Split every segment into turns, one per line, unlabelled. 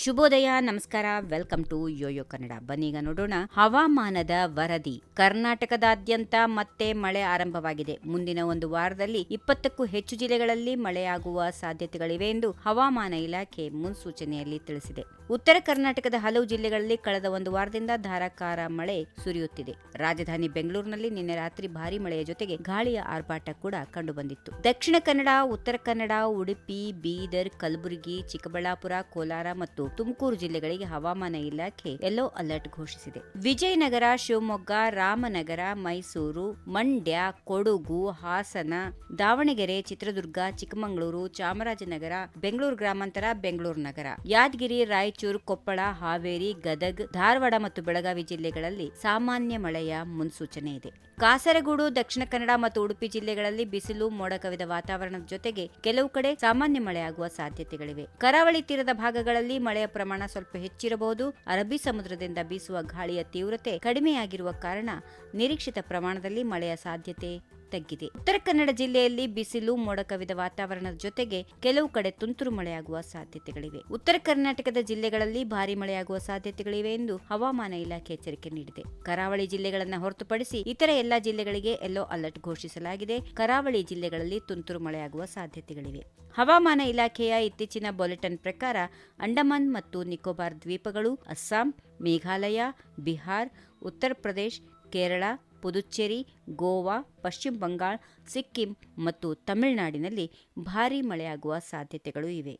ಶುಭೋದಯ, ನಮಸ್ಕಾರ. Welcome to YoYo Kannada. ಬನ್ನೀಗ ನೋಡೋಣ. ಹವಾಮಾನದ ವರದಿ. ಕರ್ನಾಟಕದಾದ್ಯಂತ ಮತ್ತೆ ಮಳೆ ಆರಂಭವಾಗಿದೆ. ಮುಂದಿನ ಒಂದು ವಾರದಲ್ಲಿ ಇಪ್ಪತ್ತಕ್ಕೂ ಹೆಚ್ಚು ಜಿಲ್ಲೆಗಳಲ್ಲಿ ಮಳೆಯಾಗುವ ಸಾಧ್ಯತೆಗಳಿವೆ ಎಂದು ಹವಾಮಾನ ಇಲಾಖೆ ಮುನ್ಸೂಚನೆಯಲ್ಲಿ ತಿಳಿಸಿದೆ. ಉತ್ತರ ಕರ್ನಾಟಕದ ಹಲವು ಜಿಲ್ಲೆಗಳಲ್ಲಿ ಕಳೆದ ಒಂದು ವಾರದಿಂದ ಧಾರಾಕಾರ ಮಳೆ ಸುರಿಯುತ್ತಿದೆ. ರಾಜಧಾನಿ ಬೆಂಗಳೂರಿನಲ್ಲಿ ನಿನ್ನೆ ರಾತ್ರಿ ಭಾರಿ ಮಳೆಯ ಜೊತೆಗೆ ಗಾಳಿಯ ಆರ್ಭಾಟ ಕೂಡ ಕಂಡುಬಂದಿತ್ತು. ದಕ್ಷಿಣ ಕನ್ನಡ, ಉತ್ತರ ಕನ್ನಡ, ಉಡುಪಿ, ಬೀದರ್, ಕಲಬುರಗಿ, ಚಿಕ್ಕಬಳ್ಳಾಪುರ, ಕೋಲಾರ ಮತ್ತು ತುಮಕೂರು ಜಿಲ್ಲೆಗಳಿಗೆ ಹವಾಮಾನ ಇಲಾಖೆ ಯೆಲ್ಲೋ ಅಲರ್ಟ್ ಘೋಷಿಸಿದೆ. ವಿಜಯನಗರ, ಶಿವಮೊಗ್ಗ, ರಾಮನಗರ, ಮೈಸೂರು, ಮಂಡ್ಯ, ಕೊಡಗು, ಹಾಸನ, ದಾವಣಗೆರೆ, ಚಿತ್ರದುರ್ಗ, ಚಿಕ್ಕಮಗಳೂರು, ಚಾಮರಾಜನಗರ, ಬೆಂಗಳೂರು ಗ್ರಾಮಾಂತರ, ಬೆಂಗಳೂರು ನಗರ. ಯಾದಗಿರಿ, ರಾಯಚೂರು, ಕೊಪ್ಪಳ, ಹಾವೇರಿ, ಗದಗ್, ಧಾರವಾಡ ಮತ್ತು ಬೆಳಗಾವಿ ಜಿಲ್ಲೆಗಳಲ್ಲಿ ಸಾಮಾನ್ಯ ಮಳೆಯ ಮುನ್ಸೂಚನೆ ಇದೆ. ಕಾಸರಗೋಡು, ದಕ್ಷಿಣ ಕನ್ನಡ ಮತ್ತು ಉಡುಪಿ ಜಿಲ್ಲೆಗಳಲ್ಲಿ ಬಿಸಿಲು ಮೋಡ ಕವಿದ ವಾತಾವರಣದ ಜೊತೆಗೆ ಕೆಲವು ಕಡೆ ಸಾಮಾನ್ಯ ಮಳೆಯಾಗುವ ಸಾಧ್ಯತೆಗಳಿವೆ. ಕರಾವಳಿ ತೀರದ ಭಾಗಗಳಲ್ಲಿ ಮಳೆಯ ಪ್ರಮಾಣ ಸ್ವಲ್ಪ ಹೆಚ್ಚಿರಬಹುದು. ಅರಬ್ಬಿ ಸಮುದ್ರದಿಂದ ಬೀಸುವ ಗಾಳಿಯ ತೀವ್ರತೆ ಕಡಿಮೆಯಾಗಿರುವ ಕಾರಣ ನಿರೀಕ್ಷಿತ ಪ್ರಮಾಣದಲ್ಲಿ ಮಳೆಯ ಸಾಧ್ಯತೆ. ತಗ್ಗಿದೆ. ಉತ್ತರ ಕನ್ನಡ ಜಿಲ್ಲೆಯಲ್ಲಿ ಬಿಸಿಲು ಮೋಡ ಕವಿದ ವಾತಾವರಣದ ಜೊತೆಗೆ ಕೆಲವು ಕಡೆ ತುಂತುರು ಮಳೆಯಾಗುವ ಸಾಧ್ಯತೆಗಳಿವೆ. ಉತ್ತರ ಕರ್ನಾಟಕದ ಜಿಲ್ಲೆಗಳಲ್ಲಿ ಭಾರಿ ಮಳೆಯಾಗುವ ಸಾಧ್ಯತೆಗಳಿವೆ ಎಂದು ಹವಾಮಾನ ಇಲಾಖೆ ಎಚ್ಚರಿಕೆ ನೀಡಿದೆ. ಕರಾವಳಿ ಜಿಲ್ಲೆಗಳನ್ನು ಹೊರತುಪಡಿಸಿ ಇತರ ಎಲ್ಲಾ ಜಿಲ್ಲೆಗಳಿಗೆ ಯೆಲ್ಲೋ ಅಲರ್ಟ್ ಘೋಷಿಸಲಾಗಿದೆ. ಕರಾವಳಿ ಜಿಲ್ಲೆಗಳಲ್ಲಿ ತುಂತುರು ಮಳೆಯಾಗುವ ಸಾಧ್ಯತೆಗಳಿವೆ. ಹವಾಮಾನ ಇಲಾಖೆಯ ಇತ್ತೀಚಿನ ಬುಲೆಟಿನ್ ಪ್ರಕಾರ ಅಂಡಮಾನ್ ಮತ್ತು ನಿಕೋಬಾರ್ ದ್ವೀಪಗಳು ಅಸ್ಸಾಂ, ಮೇಘಾಲಯ, ಬಿಹಾರ್, ಉತ್ತರ ಪ್ರದೇಶ್, ಕೇರಳ ಪುದುಚೇರಿ, ಗೋವಾ, ಪಶ್ಚಿಮ ಬಂಗಾಳ, ಸಿಕ್ಕಿಂ ಮತ್ತು ತಮಿಳುನಾಡಿನಲ್ಲಿ ಭಾರೀ ಮಳೆಯಾಗುವ ಸಾಧ್ಯತೆಗಳು ಇವೆ.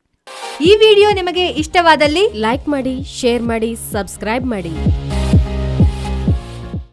ಈ ವಿಡಿಯೋ ನಿಮಗೆ ಇಷ್ಟವಾದಲ್ಲಿ ಲೈಕ್ ಮಾಡಿ, ಶೇರ್ ಮಾಡಿ, ಸಬ್ಸ್ಕ್ರೈಬ್ ಮಾಡಿ.